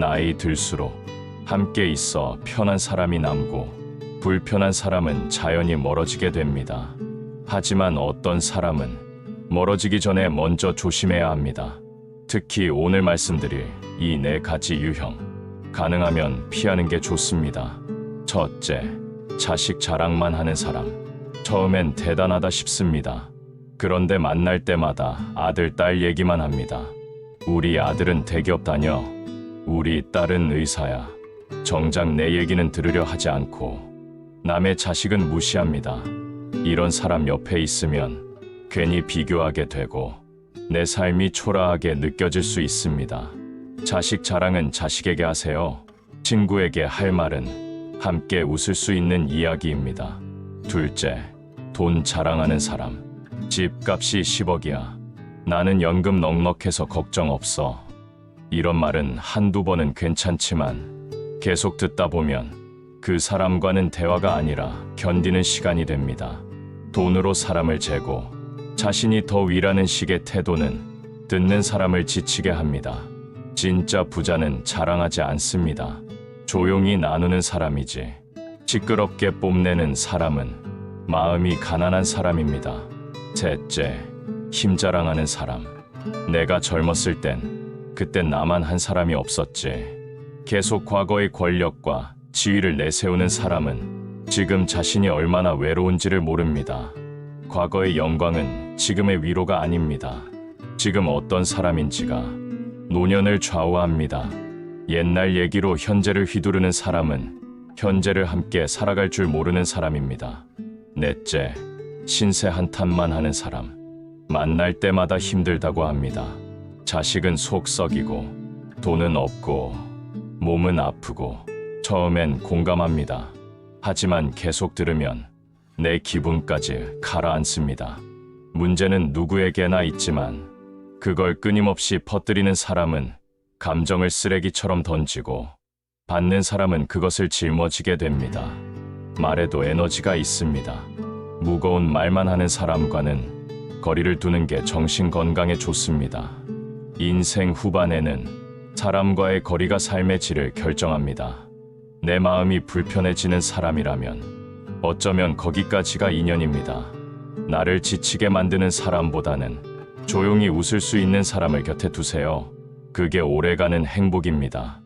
나이 들수록 함께 있어 편한 사람이 남고 불편한 사람은 자연히 멀어지게 됩니다. 하지만 어떤 사람은 멀어지기 전에 먼저 조심해야 합니다. 특히 오늘 말씀드릴 이 네 가지 유형. 가능하면 피하는 게 좋습니다. 첫째, 자식 자랑만 하는 사람. 처음엔 대단하다 싶습니다. 그런데 만날 때마다 아들, 딸 얘기만 합니다. 우리 아들은 대기업 다녀. 우리 딸은 의사야. 정작 내 얘기는 들으려 하지 않고 남의 자식은 무시합니다. 이런 사람 옆에 있으면 괜히 비교하게 되고 내 삶이 초라하게 느껴질 수 있습니다. 자식 자랑은 자식에게 하세요. 친구에게 할 말은 함께 웃을 수 있는 이야기입니다. 둘째, 돈 자랑하는 사람. 집값이 10억이야. 나는 연금 넉넉해서 걱정 없어. 이런 말은 한두 번은 괜찮지만 계속 듣다 보면 그 사람과는 대화가 아니라 견디는 시간이 됩니다. 돈으로 사람을 재고 자신이 더 위라는 식의 태도는 듣는 사람을 지치게 합니다. 진짜 부자는 자랑하지 않습니다. 조용히 나누는 사람이지. 시끄럽게 뽐내는 사람은 마음이 가난한 사람입니다. 셋째, 힘 자랑하는 사람. 내가 젊었을 땐 그땐 나만 한 사람이 없었지. 계속 과거의 권력과 지위를 내세우는 사람은 지금 자신이 얼마나 외로운지를 모릅니다. 과거의 영광은 지금의 위로가 아닙니다. 지금 어떤 사람인지가 노년을 좌우합니다. 옛날 얘기로 현재를 휘두르는 사람은 현재를 함께 살아갈 줄 모르는 사람입니다. 넷째, 신세 한탄만 하는 사람. 만날 때마다 힘들다고 합니다. 자식은 속 썩이고, 돈은 없고, 몸은 아프고, 처음엔 공감합니다. 하지만 계속 들으면 내 기분까지 가라앉습니다. 문제는 누구에게나 있지만 그걸 끊임없이 퍼뜨리는 사람은 감정을 쓰레기처럼 던지고 받는 사람은 그것을 짊어지게 됩니다. 말에도 에너지가 있습니다. 무거운 말만 하는 사람과는 거리를 두는 게 정신 건강에 좋습니다. 인생 후반에는 사람과의 거리가 삶의 질을 결정합니다. 내 마음이 불편해지는 사람이라면 어쩌면 거기까지가 인연입니다. 나를 지치게 만드는 사람보다는 조용히 웃을 수 있는 사람을 곁에 두세요. 그게 오래가는 행복입니다.